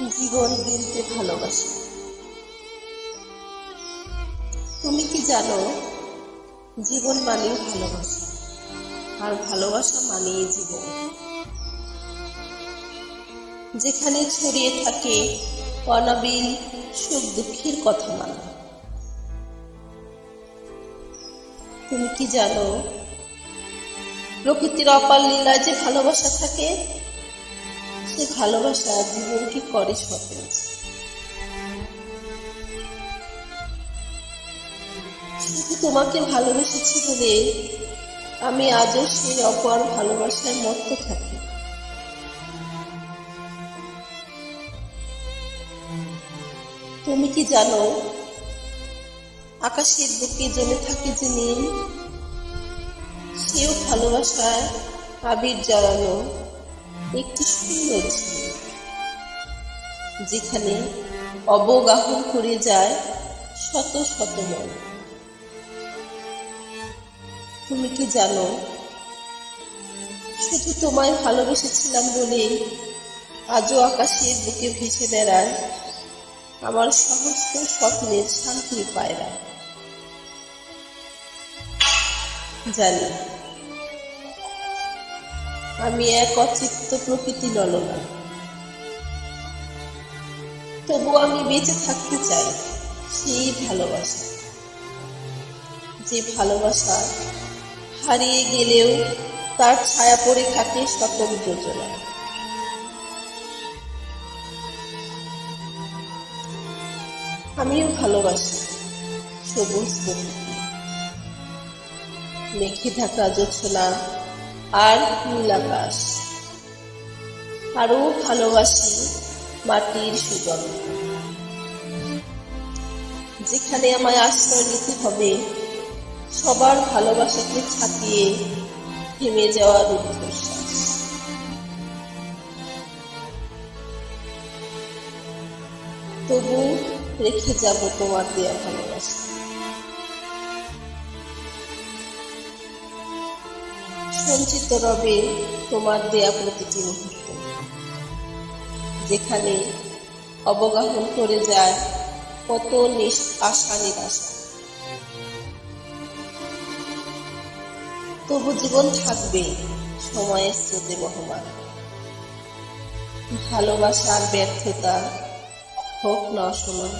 জীবন গিলতে ভালোবাসি। তুমি কি জানো, জীবন মানেই ভালোবাসা, আর ভালোবাসা মানেই জীবন। যেখানে ছড়িয়ে থাকে অনাবিল সুখ দুঃখের কথা মানে। তুমি কি জানো, প্রকৃতির অপার লীলায় যে ভালোবাসা থাকে সে ভালোবাসা জীবনকে করে সতেজ তোমাকে ভালোবেসেছি বলে আমি আজও সেই অপর ভালোবাসায় মত্ত থাকি। তুমি কি জানো, আকাশের বুকে জমে থাকে যে নীল, সেও ভালোবাসায় আবির জড়ানো একটি সুন্দর ঝিল যেখানে অবগাহন করে যায় শত শত মন তুমি কি জানো, শুধু তোমায় ভালোবেসেছিলাম বলে আজও আকাশের বুকে ভেসে বেড়ায় আমার সমস্ত স্বপ্নের শান্তির পায়রা। জানি আমি এক অচিত্ত প্রকৃতি ললনা তবু আমি বেঁচে থাকতে চাই সেই ভালোবাসা। যে ভালোবাসা হারিয়ে গেলেও তার ছায়া পড়ে থাকে শতক যোজনায় আমিও ভালোবাসি সবুজ প্রকৃতি। মেঘে ঢাকা জোছনা আর নীল আকাশ আরও ভালোবাসি মাটির সুগন্ধ। যেখানে আমায় আশ্রয় নিতে হবে, সবার ভালোবাসাকে ছাপিয়ে থেমে যাওয়া রুদ্ধশ্বাস তবু রেখে যাব তোমার দেয়া ভালোবাসা। সঞ্চিত রবে তোমার দেয়া প্রতিটি মুহূর্ত, যেখানে অবগাহন করে যায় কত নিস আশা নিরাশা। তবু জীবন থাকবে সময়ের স্রোতে বহমান। ভালোবাসার ব্যর্থতা হোক না অসমান